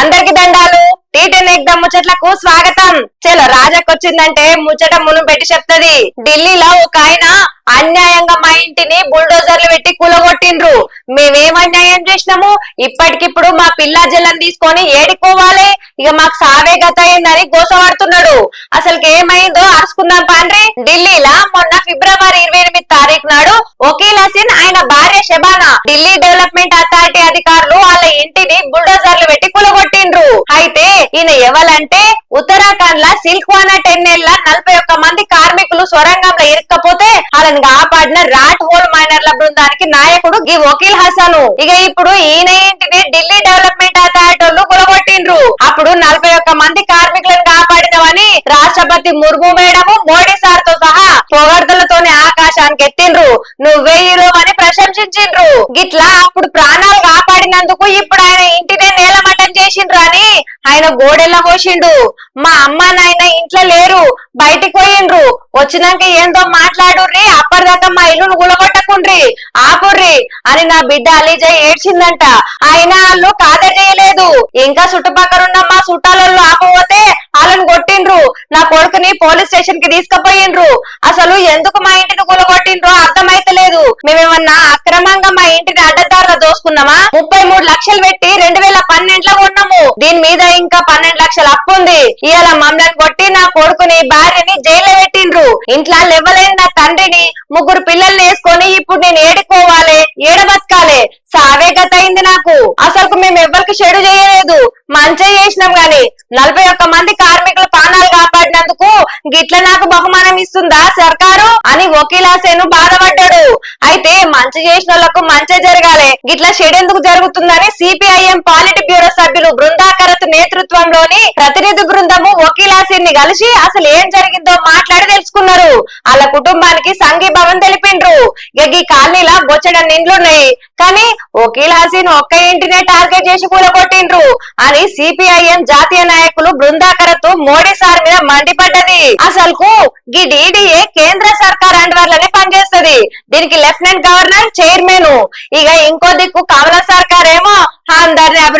అందరికి దండాలు. టీటెన్ ఎగ్దమ్ ముచ్చట్లకు స్వాగతం. చలో రాజకొచ్చిందంటే ముచ్చట మును పెట్టి చెప్తది. ఢిల్లీలో ఒక ఆయన అన్యాయంగా మా ఇంటిని బుల్డోజర్లు పెట్టి కూలగొట్టిండ్రు. మేమేం అన్యాయం చేసినాము? ఇప్పటికిప్పుడు మా పిల్ల జల్లని తీసుకొని ఏడుకోవాలి ఇక మాకు సావే గత అయిందని గోసపడుతున్నాడు అసలు ఏమైందో అరుచుకుందాం పాండ్రి. ఢిల్లీలా మొన్న ఫిబ్రవరి ఇరవై ఎనిమిది తారీఖు నాడు వకీల్ హసీన్ ఆయన భార్య శబానా. ఢిల్లీ డెవలప్మెంట్ అథారిటీ అధికారులు వాళ్ళ ఇంటిని బుల్డోజర్లు పెట్టి కులగొట్టారు అయితే ఈయన ఎవలంటే ఉత్తరాఖండ్ లా సిల్క్వానా టెన్నెల్ల నలభై ఒక్క మంది కార్మికులు సొరంగంలో ఇరుక్కపోతే వాళ్ళని కాపాడిన రాట్ హోల్ మైనర్ల బృందానికి నాయకుడు ఈ వకీల్ హసను. ఇక ఇప్పుడు ఈయన ఏంటిది? ఢిల్లీ డెవలప్మెంట్ అథారిటీ వాళ్ళు అప్పుడు నలభై ఒక్క మంది కార్మికులను కాపాడినవని రాష్ట్రపతి ముర్ము మేడము మోడీ సార్తో సహా పొగడ్తలతోనే ఆకాశానికి ఎత్తిండ్రు. నువ్వే హీరో అని ప్రశంసించిండ్రు. గిట్లా అప్పుడు ప్రాణాలు కాపాడినందుకు ఇప్పుడు ఆయన ఇంటినే నేలమట్టం చేసిండ్రు అని ఆయన గోడెల్ల పోసిండు. మా అమ్మ నాయన ఇంట్లో లేరు బయటికి పోయిండ్రు. వచ్చినాక ఏందో మాట్లాడుర్రి అప్పటిదాకా మా ఇల్లును గులగొట్టకుండ్రి. ఆపుర్రి అని నా బిడ్డ అలీజయ్ ఏడ్చిందంట. ఆయన వాళ్ళు ఖాతా చేయలేదు. ఇంకా చుట్టుపక్కల ఉన్న మా చుట్టాలలో ఆపపోతే వాళ్ళని కొట్టిండ్రు నా కొడుకుని పోలీస్ స్టేషన్కి తీసుకుపోయిండ్రు. అసలు ఎందుకు మా ఇంటిని కూలగొట్టిండ్రో అర్థమైతలేదు మేమేమన్నా అక్రమంగా మా ఇంటిని అడ్డదారులు దోసుకున్నామా? ముప్పై మూడు లక్షలు పెట్టి రెండు వేల పన్నెండులో ఉన్నాము దీని మీద ఇంకా పన్నెండు లక్షలు అప్పు ఉంది. ఇవాళ మమ్మల్ని కొట్టి నా కొడుకుని భార్యని జైల్లో పెట్టిండ్రు. ఇంట్లో లెవ్వలేని నా తండ్రిని ముగ్గురు పిల్లల్ని వేసుకొని ఇప్పుడు నేను ఏడుకోవాలి ఏడబతకాలి. సావే గత అయింది నాకు. అసలు మేము ఎవరికి చెడు చేయలేదు. మంచి చేసినాం గాని నలభై ఒక్క మంది కార్మికులు గిట్ల నాకు బహుమానం ఇస్తుందా సర్కారు? అని వకీలాసేను బాధపడ్డాడు. అయితే మంచి చేసిన వాళ్ళకు మంచి జరగాలి. గిట్ల షెడ్ ఎందుకు జరుగుతుందని సిపిఐఎం పాలిట్ బ్యూరో సభ్యులు బృందా నేతృత్వంలోని ప్రతినిధి బృందము వకీలాసిని కలిసి అసలు ఏం జరిగిందో మాట్లాడి తెలుసుకున్నారు. వాళ్ళ కుటుంబానికి సంఘీభావం తెలిపిండ్రు. ఇక ఈ కాలనీలా బొచ్చడ నిండ్లున్నాయి కానీ వకీల్ హసీన్ ఒక్క ఇంటినే టార్గెట్ చేసి కూలగొట్టిండ్రు. అని సిపిఐఎం జాతీయ నాయకులు బృందాకరత్ మోడీ సార్ మీద మండిపడ్డది. అసలుకు ఈ డిడిఏ కేంద్ర సర్కార్ అండ్ వాళ్ళనే పనిచేస్తుంది. దీనికి లెఫ్టినెంట్ గవర్నర్ చైర్మన్. ఇక ఇంకో దిక్కు కమల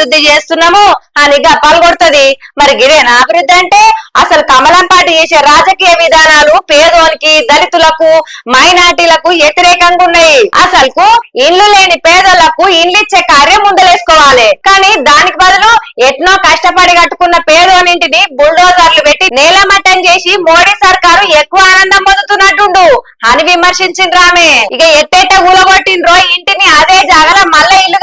అభివృద్ధి చేస్తున్నాము అని గప్పాలు కొడుతుంది మరి గిరేనా అభివృద్ధి అంటే అసలు కమలం పార్టీ చేసే రాజకీయ విధానాలు పేదోనికి దళితులకు మైనార్టీలకు వ్యతిరేకంగా ఉన్నాయి. అసలుకు ఇల్లు లేని పేదలకు ఇల్లు ఇచ్చే కార్యం ముందలేసుకోవాలి. కానీ దానికి బదులు ఎట్నో కష్టపడి కట్టుకున్న పేదోనింటిని బుల్డోజర్లు పెట్టి నేలమట్టం చేసి మోడీ సర్కారు ఎక్కువ ఆనందం పొందుతున్నట్టుండు అని విమర్శించిండ్రు ఆమె ఇక ఎట్టేట ఊలగొట్టిండ్రో ఇంటిని అదే జాగల మళ్ళా ఇల్లు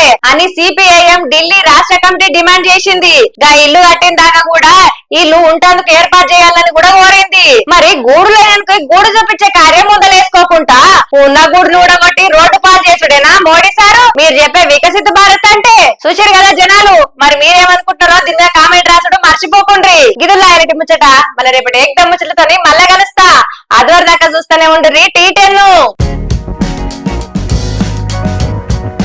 కట్టాలే అని సిపిఐఎం ఢిల్లీ రాష్ట్ర కమిటీ డిమాండ్ చేసింది. గా ఇల్లు కట్టిన దాకా కూడా ఇల్లు ఉంటందుకు ఏర్పాటు చేయాలని కూడా కోరింది. మరి గూడు లేననుకో గూడు చూపించే కార్యం ముందలేసుకోకుండా ఉన్న గూడును ఊడగొట్టి రోడ్డు పాలు చేసుడేనా మోడీ సారు? మీరు చెప్పే వికసిత భారత్ అంటే? చూసారు కదా జనాలు. మరి మీరేమనుకుంటారో దీని మీద కామెంట్ రాసుడు మర్చిపోకుండ్రి గిదుల్లా ఆయనటి ముచ్చట. మళ్ళీ రేపటి ఏకదం ముచ్చటతోని మళ్ళా కలుస్తా. అదివరదాకా చూస్తూనే ఉండ్రి